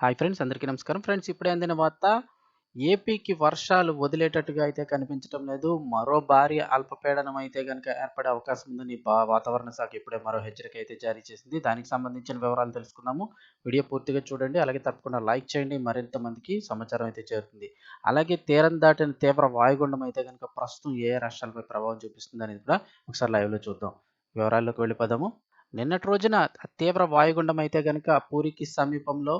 Hi friends అందరికీ నమస్కారం. Friends ఇప్పుడే అందిన వార్త ఏపీకి వర్షాలు వదిలేటట్టుగా అయితే కనిపించడం లేదు. మరో భారీ అల్పపీడనం అయితే కనుక ఏర్పడే అవకాశం ఉందని బా వాతావరణ శాఖ ఇప్పుడే మరో హెచ్చరిక అయితే జారీ చేసింది. దానికి సంబంధించిన వివరాలు తెలుసుకుందాము. వీడియో పూర్తిగా చూడండి. అలాగే తప్పకుండా లైక్ చేయండి. మరింత మందికి సమాచారం అయితే చేరుతుంది. అలాగే తీరం దాటిన తీవ్ర వాయుగుండం అయితే కనుక ప్రస్తుతం ఏ ఏ రాష్ట్రాలపై ప్రభావం చూపిస్తుంది అనేది కూడా ఒకసారి లైవ్లో చూద్దాం. వివరాల్లోకి వెళ్ళిపోదాము. నిన్నటి రోజున తీవ్ర వాయుగుండం అయితే కనుక పూరికి సమీపంలో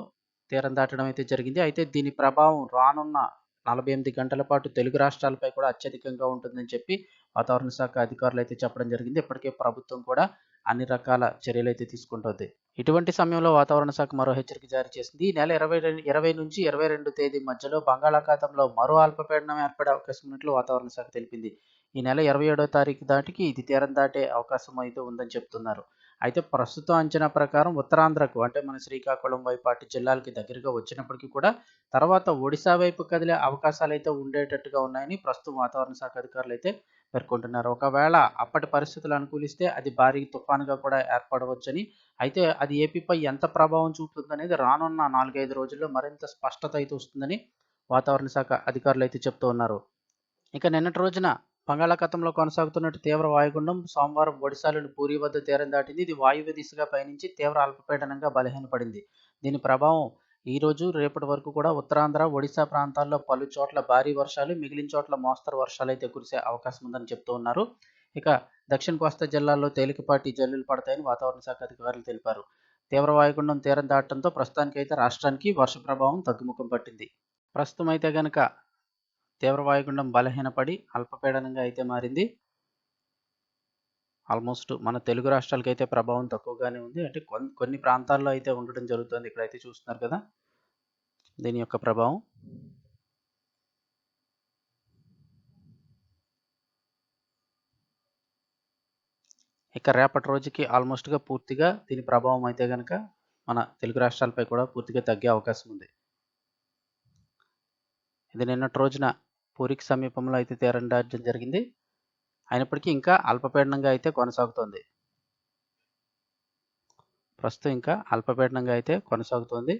తీరం దాటడం అయితే జరిగింది. అయితే దీని ప్రభావం రానున్న నలభై ఎనిమిది గంటల పాటు తెలుగు రాష్ట్రాలపై కూడా అత్యధికంగా ఉంటుందని చెప్పి వాతావరణ శాఖ అధికారులు అయితే చెప్పడం జరిగింది. ఇప్పటికే ప్రభుత్వం కూడా అన్ని రకాల చర్యలు అయితే తీసుకుంటుంది. ఇటువంటి సమయంలో వాతావరణ శాఖ మరో హెచ్చరిక జారీ చేసింది. ఈ నెల ఇరవై ఇరవై నుంచి ఇరవై రెండు తేదీ మధ్యలో బంగాళాఖాతంలో మరో అల్పపీడనం ఏర్పడే అవకాశం ఉన్నట్లు వాతావరణ శాఖ తెలిపింది. ఈ నెల ఇరవై ఏడో తారీఖు దాటికి ఇది తీరం దాటే అవకాశం అయితే ఉందని చెప్తున్నారు. అయితే ప్రస్తుతం అంచనా ప్రకారం ఉత్తరాంధ్రకు అంటే మన శ్రీకాకుళం వైపు అటు జిల్లాలకి దగ్గరగా వచ్చినప్పటికీ కూడా తర్వాత ఒడిశా వైపు కదిలే అవకాశాలు అయితే ఉండేటట్టుగా ఉన్నాయని ప్రస్తుతం వాతావరణ శాఖ అధికారులు అయితే పేర్కొంటున్నారు. ఒకవేళ అప్పటి పరిస్థితులు అనుకూలిస్తే అది భారీ తుఫానుగా కూడా ఏర్పడవచ్చని అయితే అది ఏపీపై ఎంత ప్రభావం చూపుతుందనేది రానున్న నాలుగైదు రోజుల్లో మరింత స్పష్టత అయితే వస్తుందని వాతావరణ శాఖ అధికారులు అయితే చెప్తూ ఉన్నారు. ఇక నిన్నటి రోజున బంగాళాఖాతంలో కొనసాగుతున్నట్టు తీవ్ర వాయుగుండం సోమవారం ఒడిశాలోని పూరి వద్ద తీరం దాటింది. ఇది వాయువ్య దిశగా పయనించి తీవ్ర అల్పపీడనంగా బలహీనపడింది. దీని ప్రభావం ఈ రోజు రేపటి వరకు కూడా ఉత్తరాంధ్ర ఒడిశా ప్రాంతాల్లో పలు చోట్ల భారీ వర్షాలు మిగిలిన చోట్ల మోస్తరు వర్షాలు అయితే కురిసే అవకాశం ఉందని చెప్తూ ఉన్నారు. ఇక దక్షిణ కోస్తా జిల్లాల్లో తేలికపాటి జల్లులు పడతాయని వాతావరణ శాఖ అధికారులు తెలిపారు. తీవ్ర వాయుగుండం తీరం దాటడంతో ప్రస్తుతానికైతే రాష్ట్రానికి వర్ష ప్రభావం తగ్గుముఖం పట్టింది. ప్రస్తుతం అయితే గనక తీవ్ర వాయుగుండం బలహీనపడి అల్పపీడనంగా అయితే మారింది. ఆల్మోస్ట్ మన తెలుగు రాష్ట్రాలకి అయితే ప్రభావం తక్కువగానే ఉంది. అంటే కొన్ని కొన్ని ప్రాంతాల్లో అయితే ఉండడం జరుగుతుంది. ఇక్కడైతే చూస్తున్నారు కదా దీని యొక్క ప్రభావం. ఇక రేపటి రోజుకి ఆల్మోస్ట్గా పూర్తిగా దీని ప్రభావం అయితే కనుక మన తెలుగు రాష్ట్రాలపై కూడా పూర్తిగా తగ్గే అవకాశం ఉంది. ఇది నిన్నటి రోజున పూరికి సమీపంలో అయితే తీరం దాటడం జరిగింది. అయినప్పటికీ ఇంకా అల్పపీడనంగా అయితే కొనసాగుతుంది. ప్రస్తుతం ఇంకా అల్పపీడనంగా అయితే కొనసాగుతోంది.